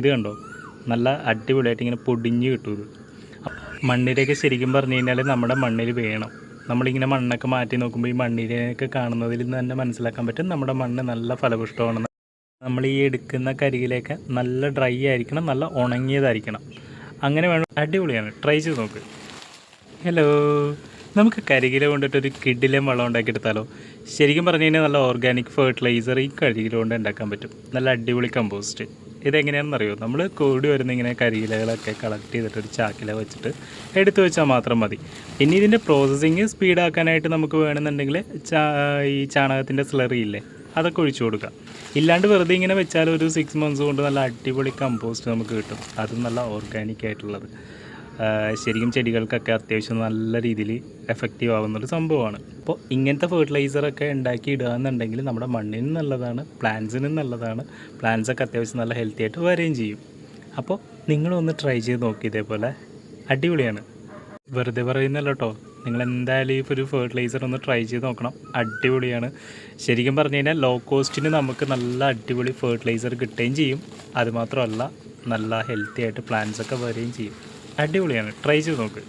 ഇത് കണ്ടോ? നല്ല അടിപൊളിയായിട്ട് ഇങ്ങനെ പൊടിഞ്ഞ് കിട്ടും ഇത്. മണ്ണിലേക്ക് ശരിക്കും പറഞ്ഞു കഴിഞ്ഞാൽ നമ്മുടെ മണ്ണിൽ വേണം. നമ്മളിങ്ങനെ മണ്ണൊക്കെ മാറ്റി നോക്കുമ്പോൾ ഈ മണ്ണിരയൊക്കെ കാണുന്നതിൽ നിന്ന് തന്നെ മനസ്സിലാക്കാൻ പറ്റും നമ്മുടെ മണ്ണ് നല്ല ഫലപുഷ്ടമാണെന്ന്. നമ്മൾ ഈ എടുക്കുന്ന കരികിലേക്ക് നല്ല ഡ്രൈ ആയിരിക്കണം നല്ല ഉണങ്ങിയതായിരിക്കണം. അങ്ങനെ വേണം. അടിപൊളിയാണ്. ട്രൈ ചെയ്ത് നോക്ക്. ഹലോ. നമുക്ക് കരികില കൊണ്ടിട്ട് ഒരു കിഡിലും വളം ഉണ്ടാക്കിയെടുത്താലോ? ശരിക്കും പറഞ്ഞു കഴിഞ്ഞാൽ നല്ല ഓർഗാനിക് ഫെർട്ടിലൈസർ ഈ കരികില കൊണ്ട് ഉണ്ടാക്കാൻ പറ്റും. നല്ല അടിപൊളി കമ്പോസ്റ്റ്. ഇതെങ്ങനെയാണെന്ന് അറിയോ നമ്മൾ കൂടി വരുന്ന ഇങ്ങനെ കരിയിലകളൊക്കെ കളക്ട് ചെയ്തിട്ട് ഒരു ചാക്കില വെച്ചിട്ട് എടുത്തു വെച്ചാൽ മാത്രം മതി. ഇനി ഇതിന്റെ പ്രോസസ്സിങ് സ്പീഡാക്കാനായിട്ട് നമുക്ക് വേണമെന്നുണ്ടെങ്കിൽ ഈ ചാണകത്തിന്റെ സ്ലറി ഇല്ലേ അതൊക്കെ ഒഴിച്ചു കൊടുക്കുക ഇല്ലാണ്ട് വെറുതെ ഇങ്ങനെ വെച്ചാൽ ഒരു സിക്സ് മന്ത്സ് കൊണ്ട് നല്ല അടിപൊളി കമ്പോസ്റ്റ് നമുക്ക് കിട്ടും. അതും നല്ല ഓർഗാനിക് ആയിട്ടുള്ളത്. ശരിക്കും ചെടികൾക്കൊക്കെ അത്യാവശ്യം നല്ല രീതിയിൽ എഫക്റ്റീവ് ആവുന്നൊരു സംഭവമാണ്. അപ്പോൾ ഇങ്ങനത്തെ ഫെർട്ടിലൈസറൊക്കെ ഉണ്ടാക്കി ഇടുക എന്നുണ്ടെങ്കിൽ നമ്മുടെ മണ്ണിനും നല്ലതാണ് പ്ലാന്റ്സിനും നല്ലതാണ്. പ്ലാന്റ്സൊക്കെ അത്യാവശ്യം നല്ല ഹെൽത്തി ആയിട്ട് വരികയും ചെയ്യും. അപ്പോൾ നിങ്ങളൊന്ന് ട്രൈ ചെയ്ത് നോക്കി ഇതേപോലെ. അടിപൊളിയാണ്. വെറുതെ പറയുന്നല്ലോ കേട്ടോ നിങ്ങൾ എന്തായാലും ഈ ഒരു ഫെർട്ടിലൈസർ ഒന്ന് ട്രൈ ചെയ്ത് നോക്കണം. അടിപൊളിയാണ്. ശരിക്കും പറഞ്ഞു കഴിഞ്ഞാൽ ലോ കോസ്റ്റിന് നമുക്ക് നല്ല അടിപൊളി ഫെർട്ടിലൈസർ കിട്ടുകയും ചെയ്യും. അതുമാത്രമല്ല നല്ല ഹെൽത്തി ആയിട്ട് പ്ലാന്റ്സൊക്കെ വരികയും ചെയ്യും. അടിപൊളിയാണ്. ട്രൈ ചെയ്ത് നോക്ക്.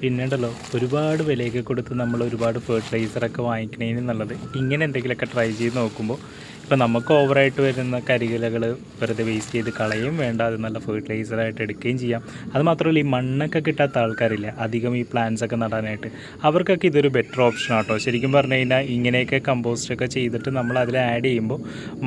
പിന്നെ ഉണ്ടല്ലോ ഒരുപാട് വിലയൊക്കെ കൊടുത്ത് നമ്മൾ ഒരുപാട് ഫെർട്ടിലൈസറൊക്കെ വാങ്ങിക്കണേന് നല്ലത്. ഇങ്ങനെ എന്തെങ്കിലുമൊക്കെ ട്രൈ ചെയ്ത് നോക്കുമ്പോൾ ഇപ്പോൾ നമുക്ക് ഓവറായിട്ട് വരുന്ന കരികിലകൾ വെറുതെ വേസ്റ്റ് ചെയ്ത് കളയും വേണ്ട അത് നല്ല ഫെർട്ടിലൈസറായിട്ട് എടുക്കുകയും ചെയ്യാം. അത് മാത്രമല്ല ഈ മണ്ണൊക്കെ കിട്ടാത്ത ആൾക്കാരില്ല അധികം ഈ പ്ലാന്റ്സ് ഒക്കെ നടാനായിട്ട് അവർക്കൊക്കെ ഇതൊരു ബെറ്റർ ഓപ്ഷൻ ആട്ടോ. ശരിക്കും പറഞ്ഞു കഴിഞ്ഞാൽ ഇങ്ങനെയൊക്കെ കമ്പോസ്റ്റൊക്കെ ചെയ്തിട്ട് നമ്മൾ അതിൽ ആഡ് ചെയ്യുമ്പോൾ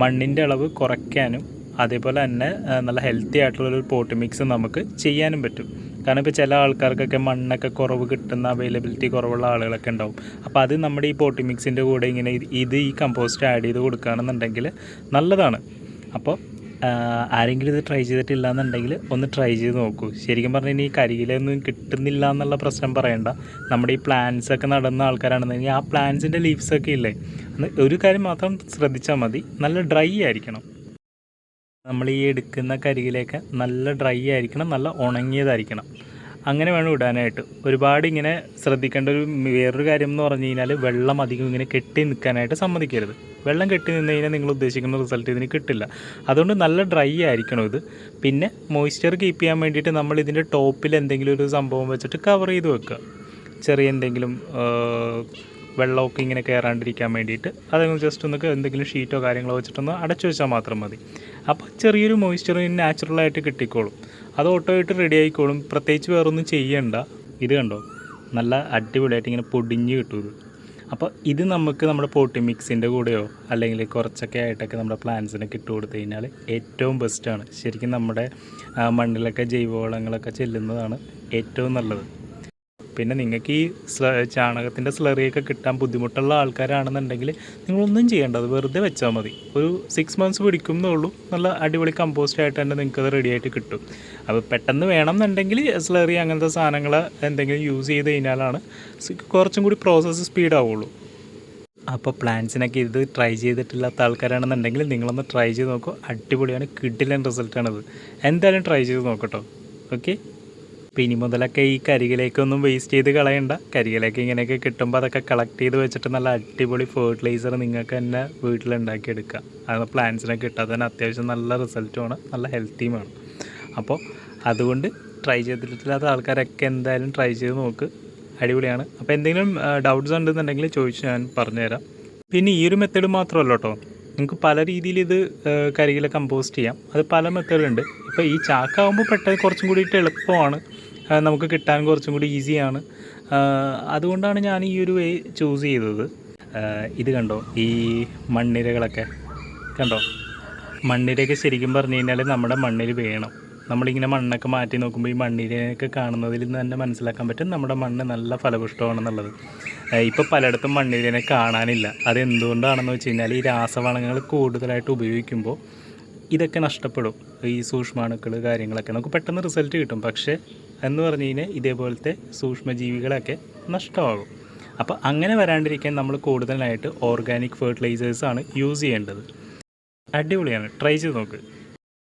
മണ്ണിന്റെ അളവ് കുറയ്ക്കാനും അതേപോലെ തന്നെ നല്ല ഹെൽത്തി ആയിട്ടുള്ളൊരു പോട്ട് മിക്സ് നമുക്ക് ചെയ്യാനും പറ്റും. കാരണം ഇപ്പോൾ ചില ആൾക്കാർക്കൊക്കെ മണ്ണൊക്കെ കുറവ് കിട്ടുന്ന അവൈലബിലിറ്റി കുറവുള്ള ആളുകളൊക്കെ ഉണ്ടാവും. അപ്പോൾ അത് നമ്മുടെ ഈ പോട്ടി മിക്സിന്റെ കൂടെ ഇങ്ങനെ ഇത് ഈ കമ്പോസ്റ്റ് ആഡ് ചെയ്ത് കൊടുക്കുകയാണെന്നുണ്ടെങ്കിൽ നല്ലതാണ്. അപ്പോൾ ആരെങ്കിലും ഇത് ട്രൈ ചെയ്തിട്ടില്ല എന്നുണ്ടെങ്കിൽ ഒന്ന് ട്രൈ ചെയ്ത് നോക്കൂ. ശരിക്കും പറഞ്ഞാൽ ഇനി കരിയിലൊന്നും കിട്ടുന്നില്ല എന്നുള്ള പ്രശ്നം പറയണ്ട. നമ്മുടെ ഈ പ്ലാന്റ്സ് ഒക്കെ നടുന്ന ആൾക്കാരാണെന്നുണ്ടെങ്കിൽ ആ പ്ലാന്റ്സിന്റെ ലീവ്സൊക്കെ ഇല്ലേ ഒരു കാര്യം മാത്രം ശ്രദ്ധിച്ചാൽ മതി. നല്ല ഡ്രൈ ആയിരിക്കണം. നമ്മൾ ഈ എടുക്കുന്ന കരികിലേക്ക് നല്ല ഡ്രൈ ആയിരിക്കണം നല്ല ഉണങ്ങിയതായിരിക്കണം. അങ്ങനെ വേണം ഇടാനായിട്ട്. ഒരുപാട് ഇങ്ങനെ ശ്രദ്ധിക്കേണ്ട ഒരു വേറൊരു കാര്യം എന്ന് പറഞ്ഞു കഴിഞ്ഞാൽ വെള്ളം അധികം ഇങ്ങനെ കെട്ടി നിൽക്കാനായിട്ട് സമ്മതിക്കരുത്. വെള്ളം കെട്ടി നിന്ന് കഴിഞ്ഞാൽ നിങ്ങൾ ഉദ്ദേശിക്കുന്ന റിസൾട്ട് ഇതിന് കിട്ടില്ല. അതുകൊണ്ട് നല്ല ഡ്രൈ ആയിരിക്കണം ഇത്. പിന്നെ മോയ്സ്ചർ കീപ്പ് ചെയ്യാൻ വേണ്ടിയിട്ട് നമ്മൾ ഇതിന്റെ ടോപ്പിൽ എന്തെങ്കിലും ഒരു സംഭവം വെച്ചിട്ട് കവർ ചെയ്ത് വെക്കുക. ചെറിയ എന്തെങ്കിലും വെള്ളമൊക്കെ ഇങ്ങനെ കയറാണ്ടിരിക്കാൻ വേണ്ടിയിട്ട് അതൊന്ന് ജസ്റ്റ് ഒന്ന് എന്തെങ്കിലും ഷീറ്റോ കാര്യങ്ങളോ വെച്ചിട്ടൊന്ന് അടച്ചു വെച്ചാൽ മാത്രം മതി. അപ്പോൾ ചെറിയൊരു മോയ്സ്ചർ നാച്ചുറലായിട്ട് കിട്ടിക്കോളും. അത് ഓട്ടോ ആയിട്ട് റെഡി ആയിക്കോളും. പ്രത്യേകിച്ച് വേറൊന്നും ചെയ്യണ്ട. ഇത് കണ്ടോ? നല്ല അടിപൊളിയായിട്ട് ഇങ്ങനെ പൊടിഞ്ഞ് കിട്ടും അപ്പോൾ ഇത് നമുക്ക് നമ്മുടെ പോട്ടി മിക്സിന്റെ കൂടെയോ അല്ലെങ്കിൽ കുറച്ചൊക്കെ ആയിട്ടൊക്കെ നമ്മുടെ പ്ലാന്റ്സിനൊക്കെ ഇട്ട് കൊടുത്തു കഴിഞ്ഞാൽ ഏറ്റവും ബെസ്റ്റാണ് ശരിക്കും നമ്മുടെ മണ്ണിലൊക്കെ ജൈവവളങ്ങളൊക്കെ ചെല്ലുന്നതാണ് ഏറ്റവും നല്ലത്. പിന്നെ നിങ്ങൾക്ക് ഈ ചാണകത്തിന്റെ സ്ലറിയൊക്കെ കിട്ടാൻ ബുദ്ധിമുട്ടുള്ള ആൾക്കാരാണെന്നുണ്ടെങ്കിൽ നിങ്ങളൊന്നും ചെയ്യേണ്ട അത് വെറുതെ വെച്ചാൽ മതി. ഒരു സിക്സ് മന്ത്സ് പിടിക്കും ഉള്ളൂ നല്ല അടിപൊളി കമ്പോസ്റ്റ് ആയിട്ട് തന്നെ നിങ്ങൾക്കത് അത് റെഡി ആയിട്ട് കിട്ടും. അപ്പോൾ പെട്ടെന്ന് വേണം എന്നുണ്ടെങ്കിൽ സ്ലറി അങ്ങനത്തെ സാധനങ്ങൾ എന്തെങ്കിലും യൂസ് ചെയ്ത് കഴിഞ്ഞാലാണ് കുറച്ചും കൂടി പ്രോസസ്സ് സ്പീഡ് ആവുള്ളൂ. അപ്പോൾ പ്ലാന്റ്സിനൊക്കെ ഇത് ട്രൈ ചെയ്തിട്ടില്ലാത്ത ആൾക്കാരാണെന്നുണ്ടെങ്കിൽ നിങ്ങളൊന്ന് ട്രൈ ചെയ്ത് നോക്കൂ. അടിപൊളിയാണ് കിഡിലൻ റിസൾട്ടാണത് എന്തായാലും ട്രൈ ചെയ്ത് നോക്കട്ടോ. ഓക്കെ അപ്പോൾ ഇനി മുതലൊക്കെ ഈ കരികിലേക്കൊന്നും വേസ്റ്റ് ചെയ്ത് കളയണ്ട. കരികിലേക്ക് ഇങ്ങനെയൊക്കെ കിട്ടുമ്പോൾ അതൊക്കെ കളക്ട് ചെയ്ത് വെച്ചിട്ട് നല്ല അടിപൊളി ഫെർട്ടിലൈസർ നിങ്ങൾക്ക് തന്നെ വീട്ടിലുണ്ടാക്കിയെടുക്കുക അത് പ്ലാന്റ്സിനൊക്കെ കിട്ടാൻ തന്നെ അത്യാവശ്യം നല്ല റിസൾട്ടുമാണ് നല്ല ഹെൽത്തിയുമാണ് അപ്പോൾ അതുകൊണ്ട് ട്രൈ ചെയ്തിട്ടില്ലാത്ത ആൾക്കാരൊക്കെ എന്തായാലും ട്രൈ ചെയ്ത് നോക്ക്. അടിപൊളിയാണ്. അപ്പോൾ എന്തെങ്കിലും ഡൗട്ട്സ് ഉണ്ടെന്നുണ്ടെങ്കിൽ ചോദിച്ച് ഞാൻ പറഞ്ഞുതരാം. പിന്നെ ഈ ഒരു മെത്തേഡ് മാത്രമല്ല കേട്ടോ നിങ്ങൾക്ക് പല രീതിയിൽ ഇത് കരികില കമ്പോസ്റ്റ് ചെയ്യാം. അത് പല മെത്തേഡുണ്ട് ഇപ്പോൾ ഈ ചാക്കാവുമ്പോൾ പെട്ടെന്ന് കുറച്ചും കൂടിയിട്ട് എളുപ്പമാണ്. നമുക്ക് കിട്ടാൻ കുറച്ചും കൂടി ഈസിയാണ് അതുകൊണ്ടാണ് ഞാൻ ഈ ഒരു വേ ചൂസ് ചെയ്തത്. ഇത് കണ്ടോ? ഈ മണ്ണിരകളൊക്കെ. കണ്ടോ? മണ്ണിരയൊക്കെ ശരിക്കും പറഞ്ഞു കഴിഞ്ഞാൽ നമ്മുടെ മണ്ണിൽ വേണം. നമ്മളിങ്ങനെ മണ്ണൊക്കെ മാറ്റി നോക്കുമ്പോൾ ഈ മണ്ണിരയൊക്കെ കാണുന്നതിൽ നിന്ന് തന്നെ മനസ്സിലാക്കാൻ പറ്റും നമ്മുടെ മണ്ണ് നല്ല ഫലപുഷ്ടമാണെന്നുള്ളത്. ഇപ്പോൾ പലയിടത്തും മണ്ണിരനെ കാണാനില്ല. അത് എന്തുകൊണ്ടാണെന്ന് വെച്ച് കഴിഞ്ഞാൽ ഈ രാസവളങ്ങൾ കൂടുതലായിട്ട് ഉപയോഗിക്കുമ്പോൾ ഇതൊക്കെ നഷ്ടപ്പെടും. ഈ സൂക്ഷ്മാണുക്കൾ കാര്യങ്ങളൊക്കെ. നമുക്ക് പെട്ടെന്ന് റിസൾട്ട് കിട്ടും. പക്ഷേ എന്ന് പറഞ്ഞു കഴിഞ്ഞാൽ ഇതേപോലത്തെ സൂക്ഷ്മജീവികളൊക്കെ നഷ്ടമാകും. അപ്പോൾ അങ്ങനെ വരാണ്ടിരിക്കാൻ നമ്മൾ കൂടുതലായിട്ട് ഓർഗാനിക് ഫെർട്ടിലൈസേഴ്സാണ് യൂസ് ചെയ്യേണ്ടത്. അടിപൊളിയാണ്. ട്രൈ ചെയ്ത് നോക്ക്.